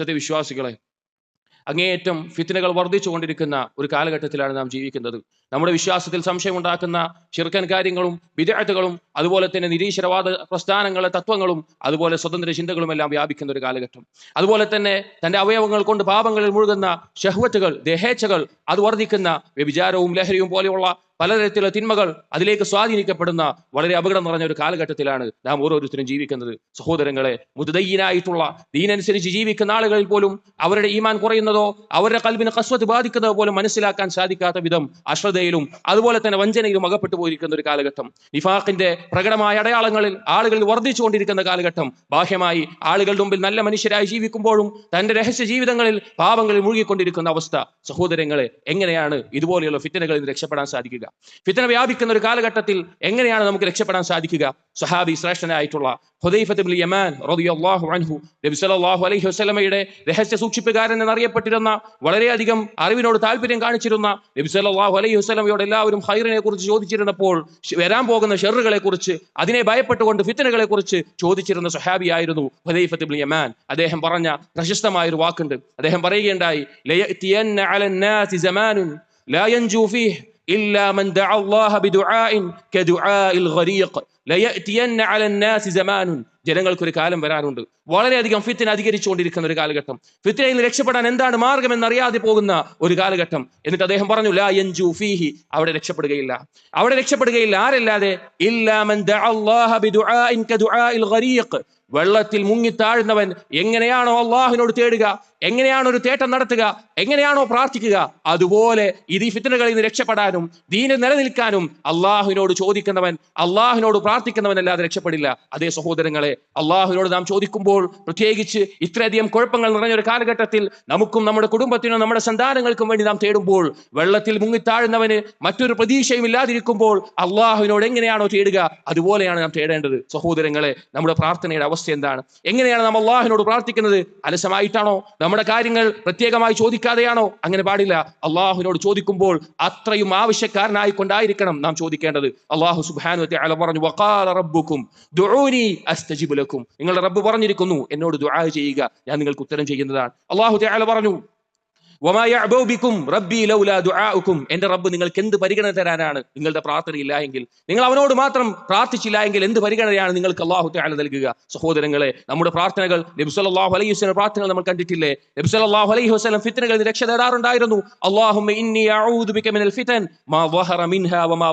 സത്യവിശ്വാസികളെ അങ്ങേയറ്റം ഫിത്തനകൾ വർദ്ധിച്ചുകൊണ്ടിരിക്കുന്ന ഒരു കാലഘട്ടത്തിലാണ് നാം ജീവിക്കുന്നത്. നമ്മുടെ വിശ്വാസത്തിൽ സംശയമുണ്ടാക്കുന്ന ചെറുക്കൻ കാര്യങ്ങളും വിദഗ്ധകളും അതുപോലെ തന്നെ നിരീശ്വരവാദ പ്രസ്ഥാനങ്ങളെ തത്വങ്ങളും അതുപോലെ സ്വതന്ത്ര ചിന്തകളും എല്ലാം വ്യാപിക്കുന്ന ഒരു കാലഘട്ടം. അതുപോലെ തന്നെ തന്റെ അവയവങ്ങൾ കൊണ്ട് പാപങ്ങളിൽ മുഴുകുന്ന ഷഹ്വത്തുകൾ ദേഹേച്ഛകൾ അത് വർദ്ധിക്കുന്ന വ്യഭിചാരവും ലഹരിയും പോലെയുള്ള പലതരത്തിലുള്ള തിന്മകൾ അതിലേക്ക് സ്വാധീനിക്കപ്പെടുന്ന വളരെ അപകടം നിറഞ്ഞ ഒരു കാലഘട്ടത്തിലാണ് നാം ഓരോരുത്തരും ജീവിക്കുന്നത്. സഹോദരങ്ങളെ മുതുദയ്യനായിട്ടുള്ള ദീനനുസരിച്ച് ജീവിക്കുന്ന ആളുകളിൽ പോലും അവരുടെ ഈമാൻ കുറയുന്നതോ അവരുടെ കൽബിന് കസ്വത്ത് ബാധിക്കുന്നതോ പോലും മനസ്സിലാക്കാൻ സാധിക്കാത്ത വിധം അശ്രദ്ധയിലും അതുപോലെ തന്നെ വഞ്ചനയിലും അകപ്പെട്ടു പോയിരിക്കുന്ന ഒരു കാലഘട്ടം. നിഫാഖിന്റെ പ്രകടമായ അടയാളങ്ങളിൽ ആളുകൾ വർദ്ധിച്ചുകൊണ്ടിരിക്കുന്ന കാലഘട്ടം. ബാഹ്യമായി ആളുകളുടെ മുമ്പിൽ നല്ല മനുഷ്യരായി ജീവിക്കുമ്പോഴും തന്റെ രഹസ്യ ജീവിതങ്ങളിൽ പാപങ്ങളിൽ മുഴുകിക്കൊണ്ടിരിക്കുന്ന അവസ്ഥ. സഹോദരങ്ങളെ എങ്ങനെയാണ് ഇതുപോലെയുള്ള ഫിത്തനകളിൽ നിന്ന് രക്ഷപ്പെടാൻ സാധിക്കുക? ഫിത്തന വ്യാപിക്കുന്ന ഒരു കാലഘട്ടത്തിൽ എങ്ങനെയാണ് നമുക്ക് രക്ഷപ്പെടാൻ സാധിക്കുക? സഹാബി ശ്രേഷ്ഠനായിട്ടുള്ള ഹുദൈഫത്ത് ഇബ്നു യമാൻ റളിയല്ലാഹു അൻഹു നബി സല്ലല്ലാഹു അലൈഹി വസല്ലമയുടെ രഹസ്യ സൂക്ഷിപ്പുകാരൻ എന്നറിയപ്പെട്ടിരുന്ന വളരെയധികം അറിവിനോട് താല്പര്യം കാണിച്ചിരുന്ന നബി സല്ലല്ലാഹു അലൈഹി വസല്ലമയോട് എല്ലാവരും ഹൈറിനെ കുറിച്ച് ചോദിച്ചിരുന്നപ്പോൾ ശ്- വരാൻ പോകുന്ന ഷെറുകളെ കുറിച്ച് അതിനെ ഭയപ്പെട്ടുകൊണ്ട് ഫിത്തനകളെ കുറിച്ച് ചോദിച്ചിരുന്ന സഹാബിയായിരുന്നു ഹുദൈഫത്ത് ഇബ്നു യമാൻ അദ്ദേഹം പറഞ്ഞ പ്രശസ്തമായ ഒരു വാക്കുണ്ട് അദ്ദേഹം പറയുകയുണ്ടായി ലയഅതിയന്ന അലന്നാസി സമാനുൻ لا ينجو فيه إلا من دعا الله بدعاء كدعاء الغريق ലയറ്റിയന്ന അലന്നാസി ജമാനുൻ ജനങ്ങൾക്കൊരു കാലം വരാറുണ്ട് വളരെയധികം ഫിത്തിന് അധികരിച്ചുകൊണ്ടിരിക്കുന്ന ഒരു കാലഘട്ടം. ഫിത്തിനയിൽ രക്ഷപ്പെടാൻ എന്താണ് മാർഗമെന്ന് അറിയാതെ പോകുന്ന ഒരു കാലഘട്ടം. എന്നിട്ട് അദ്ദേഹം പറഞ്ഞു ലാ യൻജു ഫീഹി. അവിടെ രക്ഷപ്പെടുകയില്ല. അവിടെ രക്ഷപ്പെടുകയില്ല. ആരല്ലാതെ? വെള്ളത്തിൽ മുങ്ങി താഴ്ന്നവൻ എങ്ങനെയാണോ അള്ളാഹുവിനോട് തേടുക? എങ്ങനെയാണോ ഒരു തേട്ടം നടത്തുക? എങ്ങനെയാണോ പ്രാർത്ഥിക്കുക? അതുപോലെ ഇത് ഈ ഫിത്തനകളിൽ നിന്ന് രക്ഷപ്പെടാനും ദീനിൽ നിലനിൽക്കാനും അള്ളാഹുവിനോട് ചോദിക്കുന്നവൻ അള്ളാഹുവിനോട് പ്രാർത്ഥിക്കുന്നവൻ അല്ലാതെ രക്ഷപ്പെടില്ല. അതേ സഹോദരങ്ങളെ അള്ളാഹുവിനോട് നാം ചോദിക്കുമ്പോൾ പ്രത്യേകിച്ച് ഇത്രയധികം കുഴപ്പങ്ങൾ നിറഞ്ഞ ഒരു കാലഘട്ടത്തിൽ നമുക്കും നമ്മുടെ കുടുംബത്തിനും നമ്മുടെ സന്താനങ്ങൾക്കും വേണ്ടി നാം തേടുമ്പോൾ വെള്ളത്തിൽ മുങ്ങിത്താഴുന്നവന് മറ്റൊരു പ്രതീക്ഷയും ഇല്ലാതിരിക്കുമ്പോൾ അള്ളാഹുവിനോട് എങ്ങനെയാണോ തേടുക? അതുപോലെയാണ് നാം തേടേണ്ടത്. സഹോദരങ്ങളെ നമ്മുടെ പ്രാർത്ഥനയുടെ അവസ്ഥ എന്താണ്? എങ്ങനെയാണ് നാം അള്ളാഹുവിനോട് പ്രാർത്ഥിക്കുന്നത്? അലസമായിട്ടാണോ? നമ്മുടെ കാര്യങ്ങൾ പ്രത്യേകമായി ചോദിക്കാതെയാണോ? അങ്ങനെ പാടില്ല. അള്ളാഹുവിനോട് ചോദിക്കുമ്പോൾ അത്രയും ആവശ്യക്കാരനായി കൊണ്ടായിരിക്കണം നാം ചോദിക്കേണ്ടത്. അള്ളാഹു സുബാനു പറഞ്ഞു ദുഊനി അസ്തജിബുലക്കും നിങ്ങളുടെ റബ്ബ് പറഞ്ഞിരിക്കുന്നു എന്നോട് ദുആ ചെയ്യുക ഞാൻ നിങ്ങൾക്ക് ഉത്തരം ചെയ്യുന്നതാണ്. അള്ളാഹു തആല പറഞ്ഞു റബ്ബി ലൗലാ എന്റെ റബ്ബ് നിങ്ങൾക്ക് എന്ത് പരിഗണന തരാനാണ്? നിങ്ങളുടെ പ്രാർത്ഥന എങ്കിൽ നിങ്ങൾ അവനോട് മാത്രം പ്രാർത്ഥിച്ചില്ല എങ്കിൽ എന്ത് പരിഗണനയാണ് നിങ്ങൾക്ക് അള്ളാഹു തആല നൽകുക? സഹോദരങ്ങളെ നമ്മുടെ പ്രാർത്ഥനകൾ നബി സല്ലല്ലാഹു അലൈഹി വസല്ലം പ്രാർത്ഥനകൾ നമ്മൾ കണ്ടിട്ടില്ലേ? നബി സല്ലല്ലാഹു അലൈഹി വസല്ലം ഫിത്നകളിൽ രക്ഷ തേടാറുണ്ടായിരുന്നു. അല്ലാഹുമ്മ ഇന്നി അഊദു ബിക മിനൽ ഫിതൻ മാ മിൻഹാ വമാ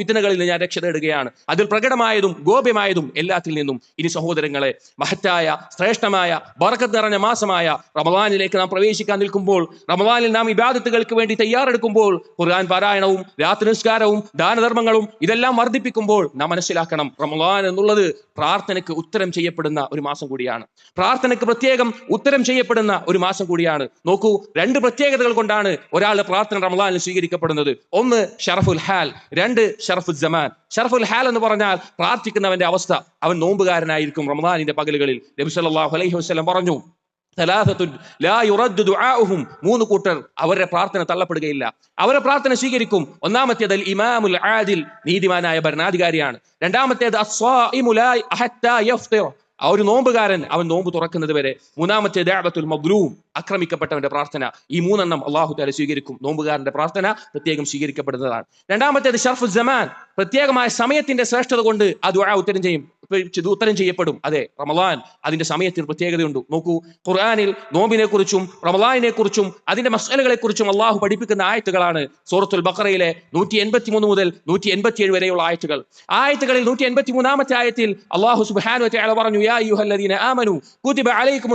ഫിത്നകളിൽ ഞാൻ രക്ഷ തേടുകയാണ്. അതിൽ പ്രകടമായതും ഗോപ്യമായതും എല്ലാത്തിൽ നിന്നും ഇനി സഹോദരങ്ങളെ മഹത്തായ ശ്രേഷ്ഠമായ ബർക്കത്ത് നിറഞ്ഞ മാസമായ റമദാനിലേക്ക് നാം പ്രവേശിക്കാൻ നിൽക്കുമ്പോൾ റമദാനിൽ നാം ഇബാദത്തുകൾക്ക് വേണ്ടി തയ്യാറെടുക്കുമ്പോൾ ഖുർആൻ പാരായണവും രാത്രി നിസ്കാരവും ദാനധർമ്മങ്ങളും ഇതെല്ലാം വർദ്ധിപ്പിക്കുമ്പോൾ നാം മനസ്സിലാക്കണം റമദാൻ എന്നുള്ളത് പ്രാർത്ഥനയ്ക്ക് ഉത്തരം ചെയ്യപ്പെടുന്ന ഒരു മാസം കൂടിയാണ്. പ്രാർത്ഥനയ്ക്ക് പ്രത്യേകം ഉത്തരം ചെയ്യപ്പെടുന്ന ഒരു മാസം കൂടിയാണ്. നോക്കൂ രണ്ട് പ്രത്യേകതകൾ കൊണ്ടാണ് ഒരാളുടെ പ്രാർത്ഥന റമദാനിൽ സ്വീകരിക്കപ്പെടുന്നത്. ഒന്ന് ഷറഫുൽ ഹാൽ. രണ്ട് ഷറഫുൽ ജമാൻ. ഷറഫുൽ ഹാൽ എന്ന് പറഞ്ഞാൽ പ്രാർത്ഥിക്കുന്നവന്റെ അവസ്ഥ. അവൻ നോമ്പുകാരനായിരിക്കും റമദാനിന്റെ പകലുകളിൽ. നബി സല്ലല്ലാഹു അലൈഹി വസല്ലം പറഞ്ഞു ദുആഉഹും മൂന്ന് കൂട്ടർ അവരുടെ പ്രാർത്ഥന തള്ളപ്പെടുകയില്ല. അവരുടെ പ്രാർത്ഥന സ്വീകരിക്കും. ഒന്നാമത്തേത് ഇമാമുൽ ആദിൽ നീതിമാനായ ഭരണാധികാരിയാണ്. രണ്ടാമത്തേത് ആ ഒരു നോമ്പുകാരൻ അവൻ നോമ്പ് തുറക്കുന്നത് വരെ. മൂന്നാമത്തെ ദാബത്തുൽ മഗ്രൂം ആക്രമിക്കപ്പെട്ടവന്റെ പ്രാർത്ഥന. ഈ മൂന്നെണ്ണം അള്ളാഹു താല സ്വീകരിക്കും. നോമ്പുകാരന്റെ പ്രാർത്ഥന പ്രത്യേകം സ്വീകരിക്കപ്പെടുന്നതാണ്. രണ്ടാമത്തേത് ഷർഫുൽ ജമാൻ. പ്രത്യേകമായ സമയത്തിന്റെ ശ്രേഷ്ഠത കൊണ്ട് ആ ദുആ ഉത്തരം ചെയ്യും. ഉത്തരം ചെയ്യപ്പെടും. അതെ റമലാൻ അതിന്റെ സമയത്തിന് പ്രത്യേകതയുണ്ട്. നോക്കൂ ഖുർആാനിൽ നോമ്പിനെ കുറിച്ചും റമലാനിനെ കുറിച്ചും അതിന്റെ മസലകളെ കുറിച്ചും അള്ളാഹു പഠിപ്പിക്കുന്ന ആയത്തുകളാണ് സൂറത്തുൽ ബഖറയിലെ നൂറ്റി എൺപത്തി മൂന്ന് മുതൽ നൂറ്റി എൺപത്തി ഏഴ് വരെയുള്ള ആയത്തുകൾ. ആയത്തുകളിൽ നൂറ്റി എൺപത്തി മൂന്നാമത്തെ ആയത്തിൽ അള്ളാഹു സുബാനു പറഞ്ഞു യാ ആമനു കുതിബ അലൈക്കും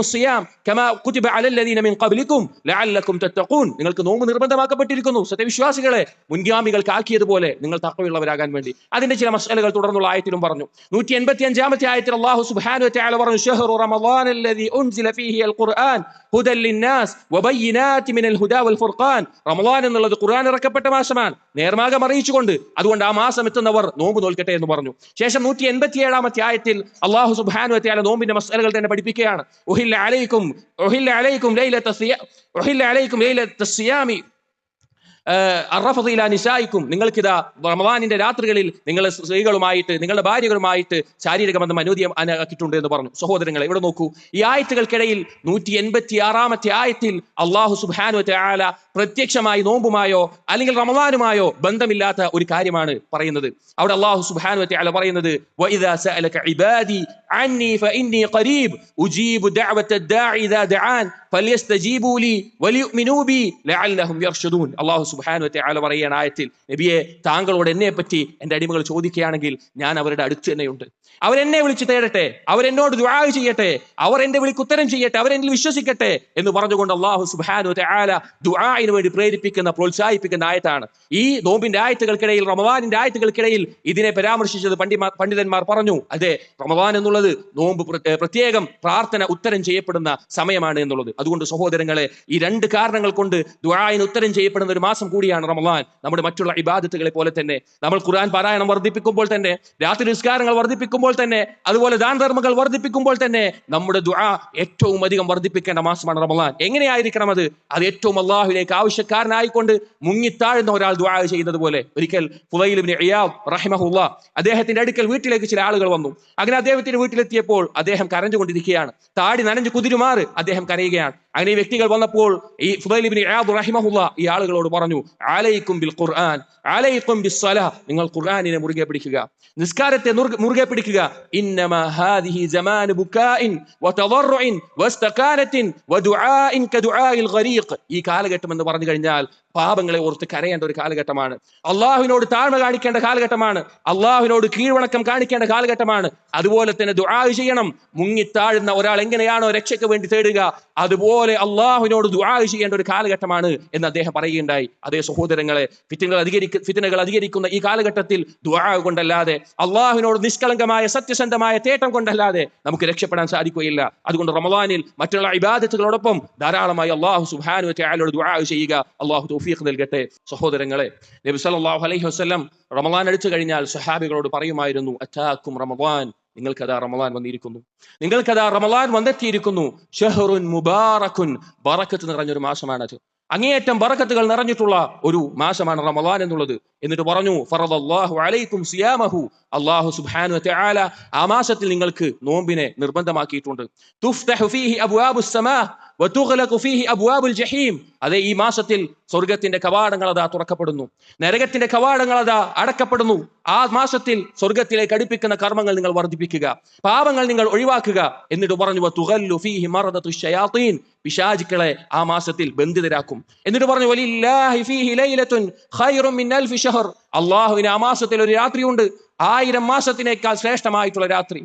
കമാ കുതിബ അലല്ലദീന മിൻ നിങ്ങൾക്ക് നോമ്പ് നിർബന്ധമാക്കപ്പെട്ടിരിക്കുന്നു. സത്യവിശ്വാസികളെ മുൻഗാമികൾക്ക് ആക്കിയതുപോലെ നിങ്ങൾ തക്കവുള്ളവരാകാൻ വേണ്ടി. അതിന്റെ ചില മസലകൾ തുടർന്നുള്ള ആയത്തിലും പറഞ്ഞു. നൂറ്റി എൺപത്തി അഞ്ചാമത്തെ ആയത്തിൽ അള്ളാഹു സുബ്ഹാനഹു വതആല പറഞ്ഞു ഷഹ്റു റമളാൻ അല്ലദീ ഉൻസില ഫീഹി അൽ ഖുർആൻ ഹുദൻ ലിന്നാസ് വബയ്യിനാതി മിനൽ ഹുദാ വൽ ഫുർഖാൻ. റമളാൻ എന്നുള്ളത് ഖുർആൻ ഇറക്കപ്പെട്ട മാസമാണ്. നേർമാർഗം അറിയിച്ചുകൊണ്ട് അതുകൊണ്ട് ആ മാസം എത്തുന്നവർ നോമ്പ് നോൽക്കട്ടെ എന്ന് പറഞ്ഞു. ശേഷം നൂറ്റി എൺപത്തി ഏഴാമത്തെ ആയത്തിൽ അള്ളാഹു സുബ്ഹാനഹു തആല നോമ്പിന്റെ മസലകൾ തന്നെ പഠിപ്പിക്കുകയാണ്. ഉഹില്ല അലൈക്കും ഉഹില്ല അലൈക്കും ലൈലത്ത സിയാ ഉഹില്ല അലൈക്കും ലൈലത്ത സിയാമി അറഫയില നിശായിക്കും നിങ്ങൾക്കിതാ റമദാനിന്റെ രാത്രികളിൽ നിങ്ങൾ സ്ത്രീകളുമായിട്ട് നിങ്ങളുടെ ഭാര്യകളുമായിട്ട് ശാരീരിക ബന്ധം അനുമതിയാക്കിയിട്ടുണ്ട് എന്ന് പറഞ്ഞു സഹോദരങ്ങളെ ഇവിടെ നോക്കൂ ഈ ആയത്തുകൾക്കിടയിൽ നൂറ്റി എൺപത്തി ആറാമത്തെ ആയത്തിൽ അള്ളാഹു സുബാനു ആല പ്രത്യക്ഷമായി നോമ്പുമായോ അല്ലെങ്കിൽ റമദാനുമായോ ബന്ധമില്ലാത്ത ഒരു കാര്യമാണ് പറയുന്നത് അവിടെ അള്ളാഹു സുബാനു ആല പറയുന്നത് "വഇദാ സഅലക ഇബാദി അന്നി ഫഇന്നി ഖരീബ് ഉജീബു ദഅവത الداعي إذا دعان فليستجيبوا لي وليؤمنوا بي لعلهم يرشدون അള്ളാഹു സുബ്ഹാനഹു വതആല പറയുന്ന ആയത്തിൽ നബിയെ താങ്കളോട് എന്നെ പറ്റി എന്റെ അടിമകൾ ചോദിക്കുകയാണെങ്കിൽ ഞാൻ അവരുടെ അടുത്ത് തന്നെയുണ്ട്. അവരെന്നെ വിളിച്ച് തേടട്ടെ അവരെന്നോട് ദുആ ചെയ്യട്ടെ അവർ എന്റെ വിളിക്കുത്തരം ചെയ്യട്ടെ അവരെന്നിൽ വിശ്വസിക്കട്ടെ എന്ന് പറഞ്ഞുകൊണ്ട് അള്ളാഹു സുബ്ഹാനഹു ആല ദുആന് വേണ്ടി പ്രേരിപ്പിക്കുന്ന പ്രോത്സാഹിപ്പിക്കുന്ന ആയത്താണ്. ഈ നോമ്പിന്റെ ആയത്തുകൾക്കിടയിൽ റമവാനിന്റെ ആയത്തുകൾക്കിടയിൽ ഇതിനെ പരാമർശിച്ചത് പണ്ഡിമാർ പണ്ഡിതന്മാർ പറഞ്ഞു അതെ റമവാൻ എന്നുള്ളത് നോമ്പ് പ്ര- പ്രത്യേകം പ്രാർത്ഥന ഉത്തരം ചെയ്യപ്പെടുന്ന സമയമാണ് എന്നുള്ളത്. അതുകൊണ്ട് സഹോദരങ്ങളെ ഈ രണ്ട് കാരണങ്ങൾ കൊണ്ട് ദുആയിന് ഉത്തരം ചെയ്യപ്പെടുന്ന ഒരു മാസം കൂടിയാണ് റമദാൻ. നമ്മുടെ മറ്റുള്ള ഇബാദത്തുകളെ പോലെ തന്നെ. നമ്മൾ ഖുർആൻ പാരായണം വർദ്ധിപ്പിക്കുമ്പോൾ തന്നെ രാത്രി നിസ്കാരങ്ങൾ വർദ്ധിപ്പിക്കുമ്പോൾ തന്നെ അതുപോലെ ദാനധർമ്മങ്ങൾ വർദ്ധിപ്പിക്കുമ്പോൾ തന്നെ നമ്മുടെ ദുആ ഏറ്റവും അധികം വർദ്ധിപ്പിക്കേണ്ട മാസമാണ് റമദാൻ. എങ്ങനെയായിരിക്കണം അത്? അത് ഏറ്റവും അള്ളാഹുലേക്ക് ആവശ്യക്കാരനായിക്കൊണ്ട് മുങ്ങിത്താഴുന്ന ഒരാൾ ദുആ ചെയ്യുന്നത് പോലെ. ഒരിക്കൽ ഇയാദ് റഹിമഹുല്ല അദ്ദേഹത്തിന്റെ അടുക്കൽ വീട്ടിലേക്ക് ചില ആളുകൾ വന്നു. അങ്ങനെ അദ്ദേഹത്തിന്റെ വീട്ടിലെത്തിയപ്പോൾ അദ്ദേഹം കരഞ്ഞുകൊണ്ടിരിക്കുകയാണ്. താടി നനഞ്ഞു കുതിരുമാറ് അദ്ദേഹം കരയുകയാണ്. അങ്ങനെ ഈ വ്യക്തികൾ വന്നപ്പോൾ ഈ ഇയാദ് റഹിമഹുല്ല ഈ ആളുകളോട് പറഞ്ഞു ആലയിക്കും ബിൽ ഖുർആൻ ആലയിക്കും സലാ. നിങ്ങൾ ഖുർആനിനെ മുറുകെ പിടിക്കുക നിസ്കാരത്തെ മുറുകെ പിടിക്കുക. ഇന്നമ ഹാദിഹി സമാന ബുക്കാഇൻ വതദറുഇൻ വസ്തകാനത്തിൻ വദുആഇൻ കദുആഇൽ ഗരീഖ് ഈ കാലഘട്ടം എന്ന് പറഞ്ഞു കഴിഞ്ഞാൽ പാപങ്ങളെ ഓർത്ത് കരയേണ്ട ഒരു കാലഘട്ടമാണ്. അള്ളാഹുവിനോട് താഴ്മ കാണിക്കേണ്ട കാലഘട്ടമാണ്. അള്ളാഹുവിനോട് കീഴ്വണക്കം കാണിക്കേണ്ട കാലഘട്ടമാണ്. അതുപോലെ തന്നെ ദുആ ചെയ്യണം. മുങ്ങിത്താഴുന്ന ഒരാൾ എങ്ങനെയാണോ രക്ഷയ്ക്ക് വേണ്ടി തേടുക അതുപോലെ അള്ളാഹുവിനോട് ദുആ ചെയ്യേണ്ട ഒരു കാലഘട്ടമാണ് എന്ന് അദ്ദേഹം പറയുകയുണ്ടായി. അതേ സഹോദരങ്ങളെ ഫിത്തിനകൾ അധികരിക്ക ഫിത്തിനകൾ അധികരിക്കുന്ന ഈ കാലഘട്ടത്തിൽ ദുആ കൊണ്ടല്ലാതെ അള്ളാഹുവിനോട് നിഷ്കളങ്കമായ സത്യസന്ധമായ തേട്ടം കൊണ്ടല്ലാതെ നമുക്ക് രക്ഷപ്പെടാൻ സാധിക്കുകയില്ല. അതുകൊണ്ട് റമദാനിൽ മറ്റുള്ള ഇബാദത്തുകളോടൊപ്പം ധാരാളമായി അള്ളാഹു സുബ്ഹാനഹു വതആലയോട് ദുആ ചെയ്യുക. അള്ളാഹു തൗഫീഖ് നൽകട്ടെ സഹോദരങ്ങളെ. നബി സല്ലല്ലാഹു അലൈഹി വസല്ലം റമദാൻ അടിച്ചു കഴിഞ്ഞാൽ സഹാബികളോട് പറയുമായിരുന്നു അറ്റാക്കും റമദാൻ. നിങ്ങൾക്കതാ റമളാൻ വന്നിരിക്കുന്നു. നിങ്ങൾക്കതാ റമളാൻ വന്നെത്തിയിരിക്കുന്നു. ഷഹറുൻ മുബാറക്കുൻ ബറക്കത്ത് നിറഞ്ഞൊരു മാസമാണത്. അങ്ങേയറ്റം ബറക്കത്തുകൾ നിറഞ്ഞിട്ടുള്ള ഒരു മാസമാണ് റമളാൻ എന്നുള്ളത്. എന്നിട്ട് പറഞ്ഞു ഫറദല്ലാഹു അലൈക്കും സിയാമഹു. അള്ളാഹു സുബാനു വതആല ആ മാസത്തിൽ നിങ്ങൾക്ക് നോമ്പിനെ നിർബന്ധമാക്കിയിട്ടുണ്ട്. തുഫ്തഹു ഫീഹി ഫീഹി ജഹീം. അതെ ഈ മാസത്തിൽ സ്വർഗത്തിന്റെ കവാടങ്ങൾ അതാ തുറക്കപ്പെടുന്നു. നരകത്തിന്റെ കവാടങ്ങൾ അതാ അടക്കപ്പെടുന്നു. ആ മാസത്തിൽ സ്വർഗത്തിലേക്ക് അടുപ്പിക്കുന്ന കർമ്മങ്ങൾ നിങ്ങൾ വർദ്ധിപ്പിക്കുക. പാപങ്ങൾ നിങ്ങൾ ഒഴിവാക്കുക. എന്നിട്ട് പറഞ്ഞു തുകല്ലു ഫീഹി മറദതു ശയാത്തീൻ പിശാചുക്കളെ ആ മാസത്തിൽ ബന്ധിതരാക്കും. എന്നിട്ട് പറഞ്ഞു വലില്ലാഹി ഫീഹി ലൈലത്തുൻ ഖൈറും മിൻ അൽഫി ഷഹർ അള്ളാഹുവിന് ആ മാസത്തിൽ ഒരു രാത്രിയുണ്ട്. ആയിരം മാസത്തിനേക്കാൾ ശ്രേഷ്ഠമായിട്ടുള്ള രാത്രി.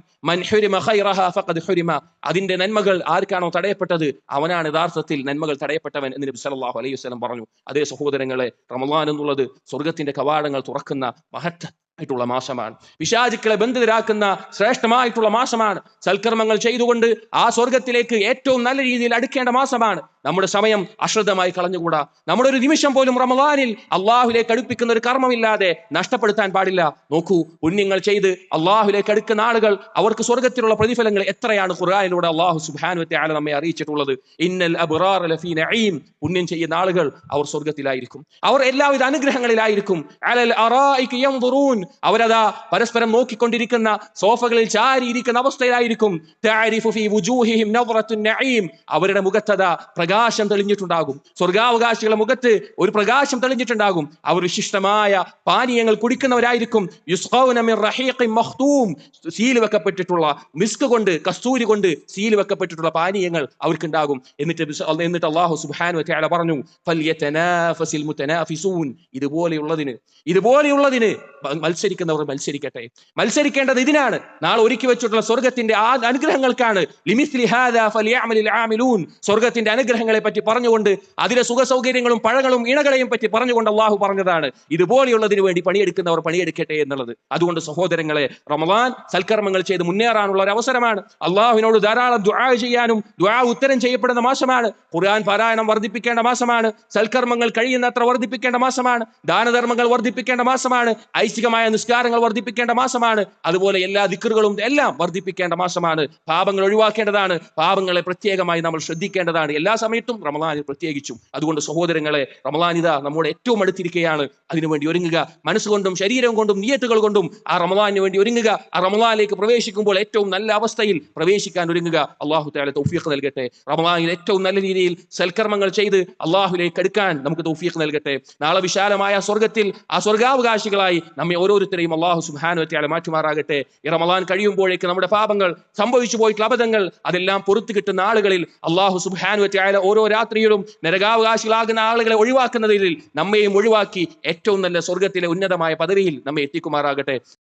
അതിന്റെ നന്മകൾ ആർക്കാണോ തടയപ്പെട്ടത്? അവനാണ് യഥാർത്ഥത്തിൽ നന്മകൾ തടയപ്പെട്ടവൻ എന്ന് നബി സല്ലല്ലാഹു അലൈഹി വസ്ലം പറഞ്ഞു. അതേ സഹോദരങ്ങളെ റമദാൻ എന്നുള്ളത് സ്വർഗത്തിന്റെ കവാടങ്ങൾ തുറക്കുന്ന മഹത്ത ആയിട്ടുള്ള മാസമാണ്. പിശാചുക്കളെ ബന്ധിതരാക്കുന്ന ശ്രേഷ്ഠമായിട്ടുള്ള മാസമാണ്. സൽക്കർമ്മങ്ങൾ ചെയ്തുകൊണ്ട് ആ സ്വർഗത്തിലേക്ക് ഏറ്റവും നല്ല രീതിയിൽ അടുക്കേണ്ട മാസമാണ്. നമ്മുടെ സമയം അശ്രദ്ധമായി കളഞ്ഞുകൂടാ. നമ്മുടെ ഒരു നിമിഷം പോലും റമദാനിൽ അള്ളാഹുലേക്ക് അടുപ്പിക്കുന്ന ഒരു കർമ്മമില്ലാതെ നഷ്ടപ്പെടുത്താൻ പാടില്ല. നോക്കൂ പുണ്യങ്ങൾ ചെയ്ത് അള്ളാഹുലേക്ക് അടുക്കുന്ന ആളുകൾ അവർക്ക് സ്വർഗത്തിലുള്ള പ്രതിഫലങ്ങൾ എത്രയാണ് ഖുർആനിലൂടെ അള്ളാഹു സുഹാനുവത്തെ ആല നമ്മെ അറിയിച്ചിട്ടുള്ളത്? ഇന്നൽ അബ്റാറ ലഫീ നഈം. പുണ്യം ചെയ്യുന്ന ആളുകൾ അവർ സ്വർഗത്തിലായിരിക്കും അവർ എല്ലാവിധ അനുഗ്രഹങ്ങളിലായിരിക്കും. അലൽ അവരതാ പരസ്പരം നോക്കിക്കൊണ്ടിരിക്കുന്ന സോഫകളിൽ ചാരിയിരിക്കുന്ന അവസ്ഥയിലായിരിക്കും. അവരുടെ മുഖത്തത പ്രകാശം തെളിഞ്ഞിട്ടുണ്ടാകും. സ്വർഗാവകാശികളുടെ മുഖത്ത് ഒരു പ്രകാശം തെളിഞ്ഞിട്ടുണ്ടാകും. അവർ വിശിഷ്ടമായ പാനീയങ്ങൾ കുടിക്കുന്നവരായിരിക്കും. സീൽ വെക്കപ്പെട്ടിട്ടുള്ള മിസ്ക് കൊണ്ട് കസ്തൂരി കൊണ്ട് സീൽ വെക്കപ്പെട്ടിട്ടുള്ള പാനീയങ്ങൾ അവർക്കുണ്ടാകും. എന്നിട്ട് എന്നിട്ട് അള്ളാഹു സുബാനു പറഞ്ഞു ഇതുപോലെയുള്ളതിന് ഇതുപോലെയുള്ളതിന് മത്സരിക്കുന്നവർ മത്സരിക്കട്ടെ. മത്സരിക്കേണ്ടത് ഇതിനാണ്. നാളെ ഒരുക്കി വെച്ചിട്ടുള്ള സ്വർഗത്തിന്റെ ആ അനുഗ്രഹങ്ങൾക്കാണ്. സ്വർഗത്തിന്റെ അനുഗ്രഹങ്ങളെ പറ്റി പറഞ്ഞുകൊണ്ട് അതിലെ സുഖ സൗകര്യങ്ങളും പഴങ്ങളും ഇണകളെയും പറ്റി പറഞ്ഞുകൊണ്ട് അള്ളാഹു പറഞ്ഞതാണ്. ഇതുപോലെയുള്ളതിന് വേണ്ടി പണിയെടുക്കുന്നവർ പണിയെടുക്കട്ടെ എന്നുള്ളത്. അതുകൊണ്ട് സഹോദരങ്ങളെ റമദാൻ സൽക്കർമ്മങ്ങൾ ചെയ്ത് മുന്നേറാനുള്ള ഒരു അവസരമാണ്. അള്ളാഹുവിനോട് ധാരാളം ദുആ ചെയ്യാനും ദുആ ഉത്തരം ചെയ്യപ്പെടുന്ന മാസമാണ്. ഖുർആൻ പാരായണം വർദ്ധിപ്പിക്കേണ്ട മാസമാണ്. സൽക്കർമ്മങ്ങൾ കഴിയുന്നത്ര വർദ്ധിപ്പിക്കേണ്ട മാസമാണ്. ദാനധർമ്മങ്ങൾ വർദ്ധിപ്പിക്കേണ്ട മാസമാണ്. കൃത്യമായ നിസ്കാരങ്ങൾ വർദ്ധിപ്പിക്കേണ്ട മാസമാണ്. അതുപോലെ എല്ലാ ദിക്കറുകളും എല്ലാം വർദ്ധിപ്പിക്കേണ്ട മാസമാണ്. പാപങ്ങൾ ഒഴിവാക്കേണ്ടതാണ്. പാപങ്ങളെ പ്രത്യേകമായി നമ്മൾ ശ്രദ്ധിക്കേണ്ടതാണ്. എല്ലാ സമയത്തും റമദാനിൽ പ്രത്യേകിച്ചും. അതുകൊണ്ട് സഹോദരങ്ങളെ റമദാനിത നമ്മുടെ ഏറ്റവും അടുത്തിരിക്കുകയാണ് അതിനുവേണ്ടി ഒരുങ്ങുക. മനസ്സുകൊണ്ടും ശരീരം കൊണ്ടും നിയത്തുകൾ കൊണ്ടും ആ റമദാനിന് വേണ്ടി ഒരുങ്ങുക. ആ റമദാനിലേക്ക് പ്രവേശിക്കുമ്പോൾ ഏറ്റവും നല്ല അവസ്ഥയിൽ പ്രവേശിക്കാൻ ഒരുങ്ങുക. അള്ളാഹു താല തൗഫീഖ് നൽകട്ടെ. റമദാനിൽ ഏറ്റവും നല്ല രീതിയിൽ സൽക്കർമ്മങ്ങൾ ചെയ്ത് അള്ളാഹുലേക്ക് എടുക്കാൻ നമുക്ക് തൗഫീഖ് നൽകട്ടെ. നാളെ വിശാലമായ സ്വർഗത്തിൽ ആ സ്വർഗാവകാശികളായി നമ്മെ ഓരോരുത്തരെയും അള്ളാഹു വറ്റാല മാറ്റുമാറാകട്ടെ. ഈ റമദാൻ കഴിയുമ്പോഴേക്ക് നമ്മുടെ പാപങ്ങൾ സംഭവിച്ചു പോയിട്ടുള്ള അബദ്ധങ്ങൾ അതെല്ലാം പുറത്തു കിട്ടുന്ന ആളുകളിൽ അള്ളാഹു വറ്റാല ഓരോ രാത്രിയിലും നരകാവകാശികളാകുന്ന ആളുകളെ ഒഴിവാക്കുന്നതിൽ നമ്മെയും ഒഴിവാക്കി ഏറ്റവും നല്ല സ്വർഗത്തിലെ ഉന്നതമായ പദവിയിൽ നമ്മെ എത്തിക്കുമാറാകട്ടെ.